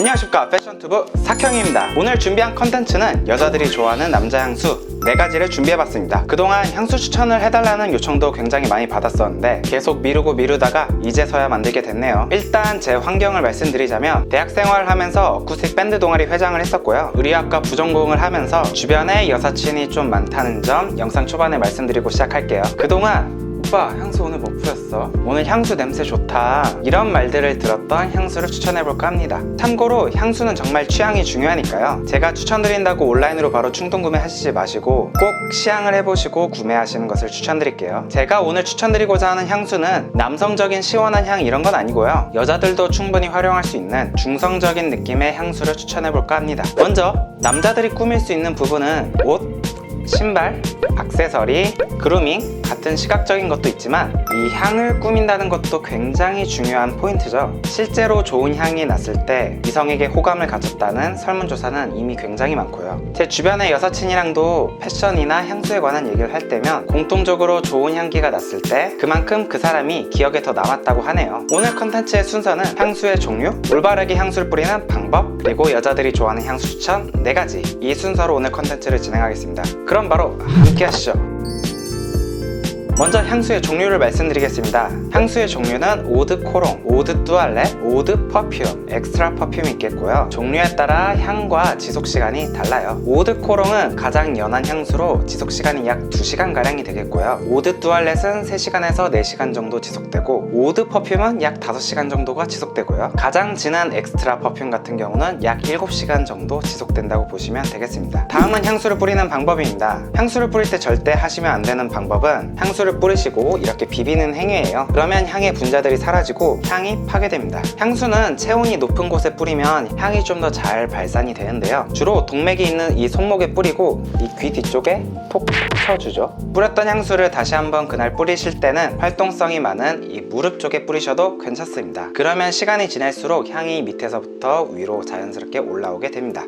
안녕하십니까. 패션투브 sak형입니다. 오늘 준비한 컨텐츠는 여자들이 좋아하는 남자 향수 4가지를 준비해봤습니다. 그동안 향수 추천을 해달라는 요청도 굉장히 많이 받았었는데 계속 미루고 미루다가 이제서야 만들게 됐네요. 일단 제 환경을 말씀드리자면 대학생활을 하면서 어쿠스틱 밴드 동아리 회장을 했었고요. 의류학과 부전공을 하면서 주변에 여사친이 좀 많다는 점 영상 초반에 말씀드리고 시작할게요. 그동안 오빠 향수 오늘 뭐 뿌렸어? 오늘 향수 냄새 좋다. 이런 말들을 들었던 향수를 추천해볼까 합니다. 참고로 향수는 정말 취향이 중요하니까요. 제가 추천드린다고 온라인으로 바로 충동 구매하시지 마시고 꼭 시향을 해보시고 구매하시는 것을 추천드릴게요. 제가 오늘 추천드리고자 하는 향수는 남성적인 시원한 향 이런 건 아니고요. 여자들도 충분히 활용할 수 있는 중성적인 느낌의 향수를 추천해볼까 합니다. 먼저 남자들이 꾸밀 수 있는 부분은 옷, 신발, 액세서리, 그루밍 같은 시각적인 것도 있지만 이 향을 꾸민다는 것도 굉장히 중요한 포인트죠. 실제로 좋은 향이 났을 때 이성에게 호감을 가졌다는 설문조사는 이미 굉장히 많고요. 제 주변의 여사친이랑도 패션이나 향수에 관한 얘기를 할 때면 공통적으로 좋은 향기가 났을 때 그만큼 그 사람이 기억에 더 남았다고 하네요. 오늘 컨텐츠의 순서는 향수의 종류, 올바르게 향수를 뿌리는 방법, 그리고 여자들이 좋아하는 향수 추천 4가지 이 순서로 오늘 컨텐츠를 진행하겠습니다. 그럼 바로 함께 하시죠. 먼저 향수의 종류를 말씀드리겠습니다. 향수의 종류는 오드 코롱, 오드 뚜알레, 오드 퍼퓸, 엑스트라 퍼퓸이 있겠고요. 종류에 따라 향과 지속 시간이 달라요. 오드 코롱은 가장 연한 향수로 지속 시간이 약 2시간 가량이 되겠고요. 오드 뚜알렛은 3시간에서 4시간 정도 지속되고 오드 퍼퓸은 약 5시간 정도가 지속되고요. 가장 진한 엑스트라 퍼퓸 같은 경우는 약 7시간 정도 지속된다고 보시면 되겠습니다. 다음은 향수를 뿌리는 방법입니다. 향수를 뿌릴 때 절대 하시면 안 되는 방법은 향수를 뿌리시고 이렇게 비비는 행위예요. 그러면 향의 분자들이 사라지고 향이 파괴됩니다. 향수는 체온이 높은 곳에 뿌리면 향이 좀 더 잘 발산이 되는데요. 주로 동맥이 있는 이 손목에 뿌리고 이 귀 뒤쪽에 톡 쳐주죠. 뿌렸던 향수를 다시 한번 그날 뿌리실 때는 활동성이 많은 이 무릎 쪽에 뿌리셔도 괜찮습니다. 그러면 시간이 지날수록 향이 밑에서부터 위로 자연스럽게 올라오게 됩니다.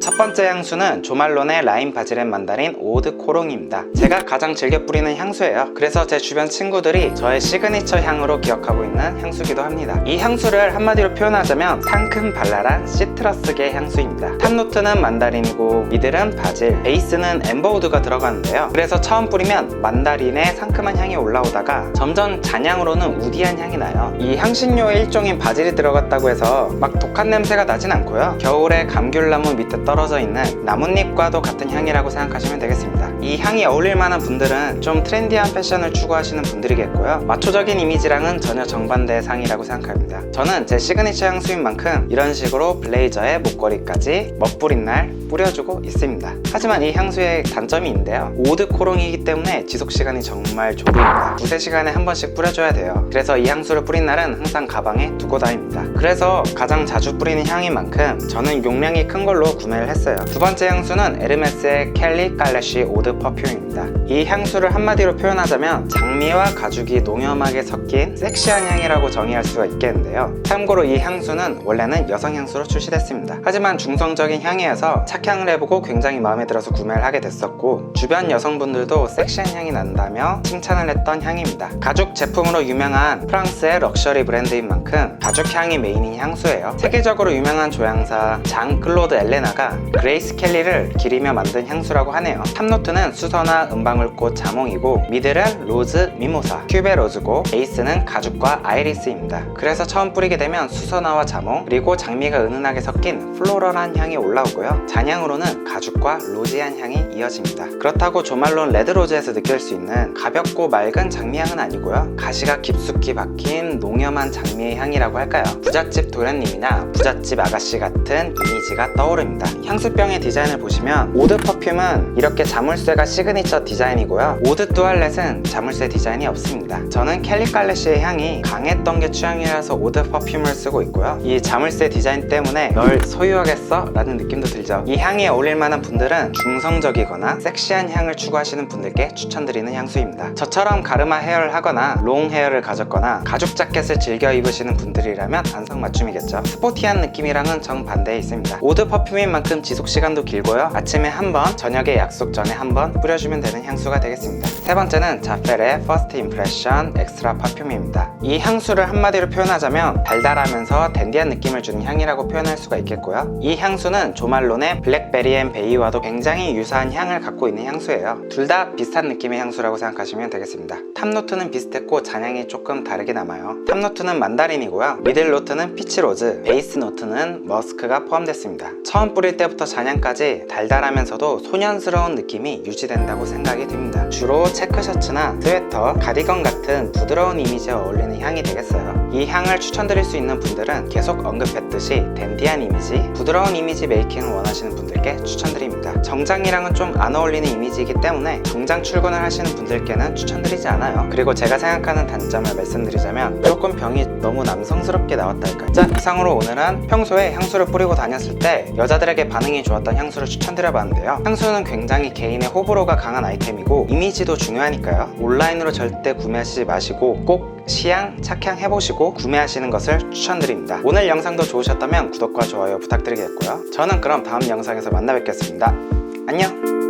첫 번째 향수는 조말론의 라임 바질앤 만다린 오드 코롱입니다. 제가 가장 즐겨 뿌리는 향수예요. 그래서 제 주변 친구들이 저의 시그니처 향으로 기억하고 있는 향수기도 합니다. 이 향수를 한마디로 표현하자면 상큼 발랄한 시트러스계 향수입니다. 탑노트는 만다린이고 미들은 바질, 베이스는 엠버우드가 들어가는데요. 그래서 처음 뿌리면 만다린의 상큼한 향이 올라오다가 점점 잔향으로는 우디한 향이 나요. 이 향신료의 일종인 바질이 들어갔다고 해서 막 독한 냄새가 나진 않고요. 겨울에 감귤나무 밑에 떨어져 있는 나뭇잎과도 같은 향이라고 생각하시면 되겠습니다. 이 향이 어울릴 만한 분들은 좀 트렌디한 패션을 추구하시는 분들이겠고요. 마초적인 이미지랑은 전혀 정반대의 상이라고 생각합니다. 저는 제 시그니처 향수인 만큼 이런 식으로 블레이저에 목걸이까지 멋부린 날 뿌려주고 있습니다. 하지만 이 향수의 단점이 있는데요. 오드 코롱이기 때문에 지속 시간이 정말 좁습니다. 두세 시간에 한 번씩 뿌려줘야 돼요. 그래서 이 향수를 뿌린 날은 항상 가방에 두고 다닙니다. 그래서 가장 자주 뿌리는 향인 만큼 저는 용량이 큰 걸로 구매를 했어요. 두 번째 향수는 에르메스의 켈리 깔래시 오드 퍼퓸입니다. 이 향수를 한마디로 표현하자면 장미와 가죽이 농염하게 섞인 섹시한 향이라고 정의할 수가 있겠는데요. 참고로 이 향수는 원래는 여성 향수로 출시됐습니다. 하지만 중성적인 향이어서 착향을 해보고 굉장히 마음에 들어서 구매를 하게 됐었고 주변 여성분들도 섹시한 향이 난다며 칭찬을 했던 향입니다. 가죽 제품으로 유명한 프랑스의 럭셔리 브랜드인 만큼 가죽 향이 메인인 향수예요. 세계적으로 유명한 조향사 장 클로드 엘레나가 그레이스 켈리를 기리며 만든 향수라고 하네요. 탑노트는 수서나 은방울꽃 자몽이고 미들은 로즈 미모사, 큐베 로즈고 베이스는 가죽과 아이리스입니다. 그래서 처음 뿌리게 되면 수서나와 자몽 그리고 장미가 은은하게 섞인 플로럴한 향이 올라오고요. 잔향으로는 가죽과 로지한 향이 이어집니다. 그렇다고 조말론 레드로즈에서 느낄 수 있는 가볍고 맑은 장미향은 아니고요. 가시가 깊숙이 박힌 농염한 장미의 향이라고 할까요? 부잣집 도련님이나 부잣집 아가씨 같은 이미지가 떠오릅니다. 향수병의 디자인을 보시면 오드 퍼퓸은 이렇게 자물쇠 가 시그니처 디자인이고요. 오드 뚜알렛은 자물쇠 디자인이 없습니다. 저는 켈리 깔레시의 향이 강했던 게 취향이라서 오드 퍼퓸을 쓰고 있고요. 이 자물쇠 디자인 때문에 널 소유하겠어? 라는 느낌도 들죠. 이 향이 어울릴 만한 분들은 중성적이거나 섹시한 향을 추구하시는 분들께 추천드리는 향수입니다. 저처럼 가르마 헤어를 하거나 롱 헤어를 가졌거나 가죽 자켓을 즐겨 입으시는 분들이라면 안성맞춤이겠죠. 스포티한 느낌이랑은 정반대에 있습니다. 오드 퍼퓸인 만큼 그만큼 지속 시간도 길고요. 아침에 한 번, 저녁에 약속 전에 한 번 뿌려주면 되는 향수가 되겠습니다. 세 번째는 자펠의 First Impression Extra Perfume입니다. 이 향수를 한마디로 표현하자면 달달하면서 댄디한 느낌을 주는 향이라고 표현할 수가 있겠고요. 이 향수는 조말론의 블랙베리 앤 베이와도 굉장히 유사한 향을 갖고 있는 향수예요. 둘 다 비슷한 느낌의 향수라고 생각하시면 되겠습니다. 탑노트는 비슷했고 잔향이 조금 다르게 남아요. 탑노트는 만다린이고요. 미들 노트는 피치로즈, 베이스 노트는 머스크가 포함됐습니다. 처음 뿌릴 때부터 잔향까지 달달하면서도 소년스러운 느낌이 유지된다고 생각이 듭니다. 주로 체크 셔츠나 스웨터, 가디건 같은 부드러운 이미지에 어울리는 향이 되겠어요. 이 향을 추천드릴 수 있는 분들은 계속 언급했듯이 댄디한 이미지, 부드러운 이미지 메이킹을 원하시는 분들께 추천드립니다. 정장이랑은 좀 안 어울리는 이미지이기 때문에 공장 출근을 하시는 분들께는 추천드리지 않아요. 그리고 제가 생각하는 단점을 말씀드리자면 조금 병이 너무 남성스럽게 나왔달까. 자, 이상으로 오늘은 평소에 향수를 뿌리고 다녔을 때 여자들에게 반응이 좋았던 향수를 추천드려봤는데요. 향수는 굉장히 개인의 호 불호가 강한 아이템이고 이미지도 중요하니까요. 온라인으로 절대 구매하시지 마시고 꼭 시향, 착향 해보시고 구매하시는 것을 추천드립니다. 오늘 영상도 좋으셨다면 구독과 좋아요 부탁드리겠고요. 저는 그럼 다음 영상에서 만나 뵙겠습니다. 안녕!